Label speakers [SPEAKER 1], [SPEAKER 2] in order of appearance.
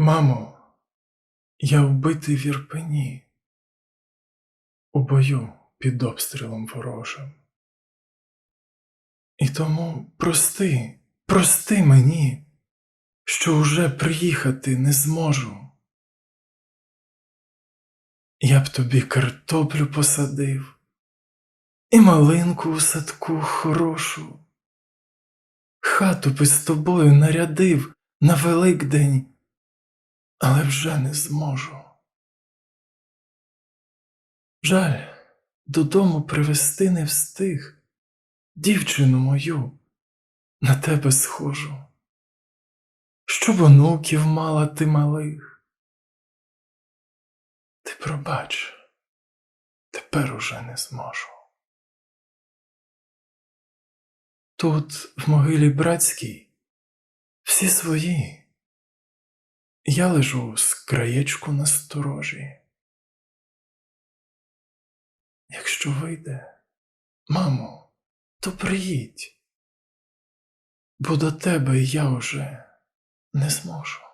[SPEAKER 1] Мамо, я вбитий в Ірпені, у бою під обстрілом ворожим. І тому прости, прости мені, що уже приїхати не зможу. Я б тобі картоплю посадив, і малинку у садку хорошу, хату би з тобою нарядив на Великдень, але вже не зможу. Жаль, додому привезти не встиг, дівчину мою, на тебе схожу. Щоб онуків мала ти малих. Ти пробач, тепер уже не зможу. Тут, в могилі братській, всі свої. Я лежу з краєчку на сторожі. Якщо вийде, мамо, то приїдь, бо до тебе я уже не зможу.